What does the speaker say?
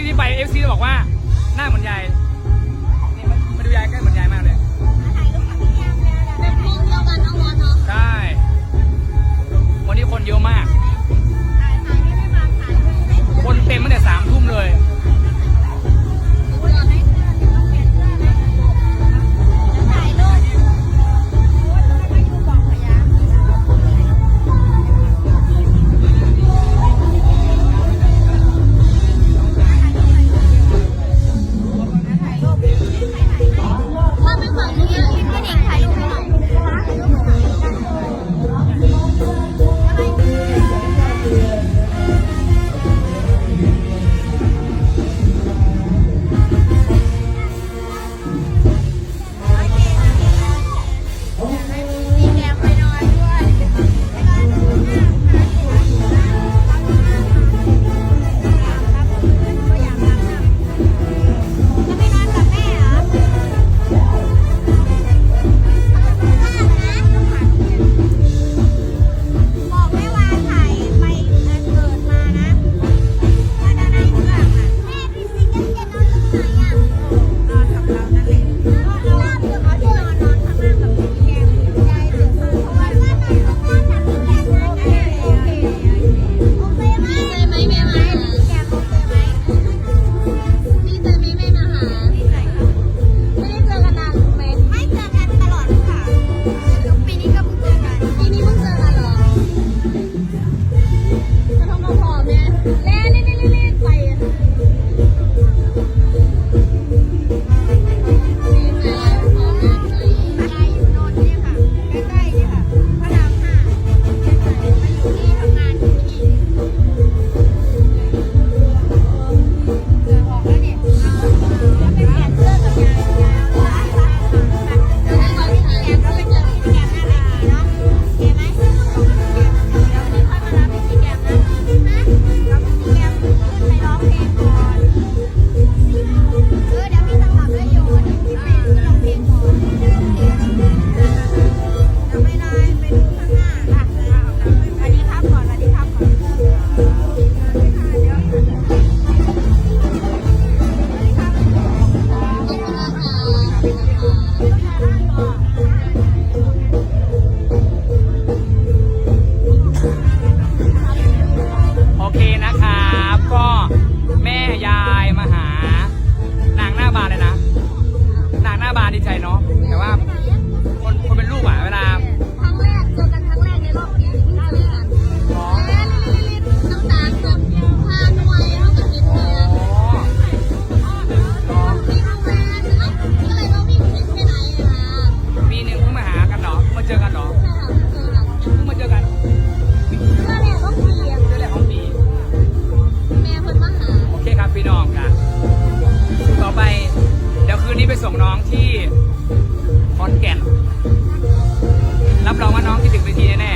คลิปนี้ไปเอฟซีจะบอกว่าหน้าเหมือนยายนี่มาดูยายใกล้เหมือนยายมากเลย ส่งน้องที่คอนแก่น รับรองว่าน้องที่ถึงไปทีแน่